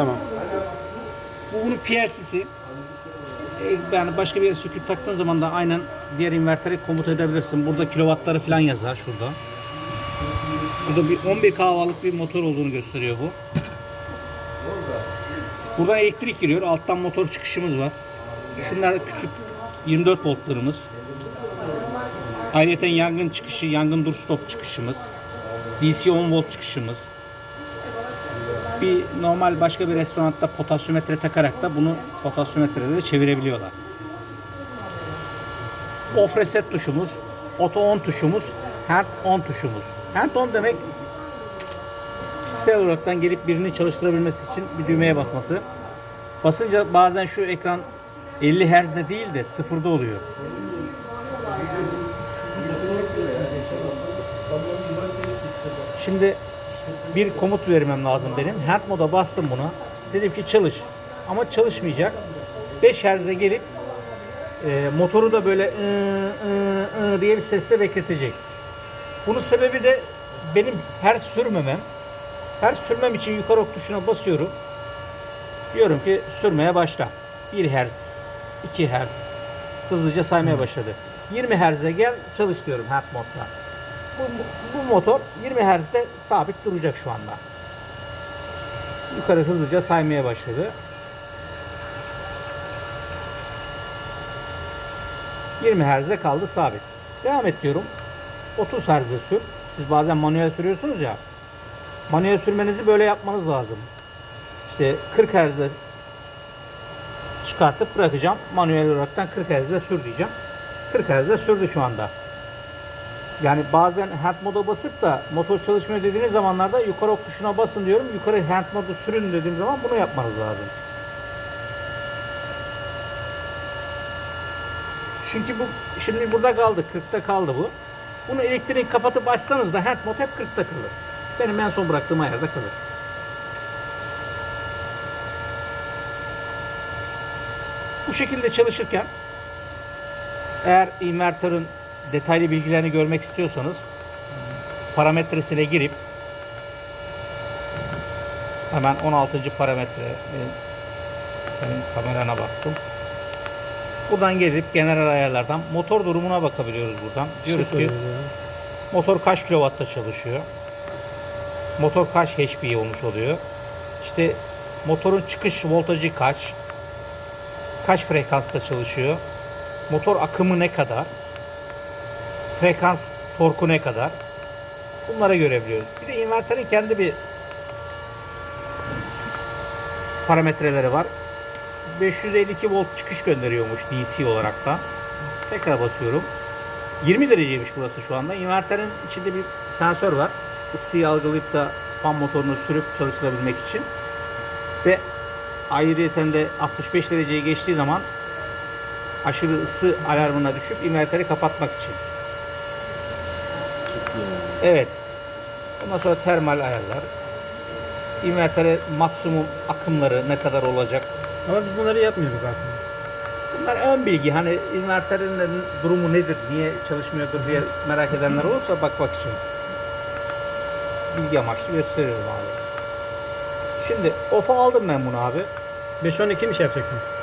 Bu bunun PLC'si. E, Yani başka bir yere söküp taktığın zaman da aynen diğer invertere komut edebilirsin. Burada kilovatları falan yazar şurada. Burada bir 11 kahvalık bir motor olduğunu gösteriyor bu. Buradan elektrik giriyor. Alttan motor çıkışımız var. Şunlar küçük 24 voltlarımız. Ayrıca yangın çıkışı, yangın dur stop çıkışımız. DC 10 volt çıkışımız. Bir normal başka bir restoranda potasyometre takarak da bunu potasyometrede de çevirebiliyorlar. Off reset tuşumuz, auto on tuşumuz, hand on tuşumuz. Hand on demek kişisel olaraktan gelip birini çalıştırabilmesi için bir düğmeye basması. Basınca bazen şu ekran 50 Hz'de değil de sıfırda oluyor. Şimdi bir komut vermem lazım benim. Hand moda bastım buna. Dedim ki çalış. Ama çalışmayacak. 5 Hz'de gelip e, motoru da böyle ı, ı, ı diye bir sesle bekletecek. Bunun sebebi de benim her sürmemem. Her sürmem için yukarı ok tuşuna basıyorum. Diyorum ki sürmeye başla. 1 Hz, 2 Hz. Hızlıca saymaya başladı. 20 Hz'e gel çalış diyorum hand modla. Bu, bu motor 20 Hz'de sabit duracak şu anda. Yukarı hızlıca saymaya başladı. 20 Hz'de kaldı sabit. Devam et diyorum. 30 Hz'de sür. Siz bazen manuel sürüyorsunuz ya. Manuel sürmenizi böyle yapmanız lazım. İşte 40 Hz'de çıkartıp bırakacağım. Manuel olaraktan 40 Hz'de sür diyeceğim. 40 Hz'de sürdü şu anda. Yani bazen hand moda basıp da motor çalışmıyor dediğiniz zamanlarda yukarı ok tuşuna basın diyorum. Yukarı hand modu sürün dediğim zaman bunu yapmanız lazım. Çünkü bu şimdi burada kaldı. 40'ta kaldı bu. Bunu elektriği kapatıp açsanız da hand mod hep 40'ta kalır. Benim en son bıraktığım ayarda kalır. Bu şekilde çalışırken eğer invertörün detaylı bilgilerini görmek istiyorsanız parametresine girip hemen 16. parametre benim senin kamerana baktım. Buradan gelip genel ayarlardan motor durumuna bakabiliyoruz buradan. Diyoruz ki motor kaç kilovatta çalışıyor. Motor kaç HP olmuş oluyor. İşte motorun çıkış voltajı kaç. Kaç frekansta çalışıyor. Motor akımı ne kadar. Frekans torku ne kadar. Bunları görebiliyoruz. Bir de inverterin kendi bir parametreleri var. 552 volt çıkış gönderiyormuş DC olarak da. Tekrar basıyorum. 20 dereceymiş burası şu anda. İnverterin içinde bir sensör var. Isıyı algılayıp da fan motorunu sürüp çalıştırabilmek için. Ve ayrıyeten de 65 dereceyi geçtiği zaman aşırı ısı alarmına düşüp inverteri kapatmak için. Evet. Ondan sonra termal ayarlar. İnvertere maksimum akımları ne kadar olacak? Ama biz bunları yapmıyoruz zaten. Bunlar ön bilgi. Hani inverterin durumu nedir, niye çalışmıyordur diye merak edenler olursa bakmak için. Bilgi amaçlı gösteriyorum abi. Şimdi off'a aldım ben bunu abi. 5-12 mi şey yapacaksınız?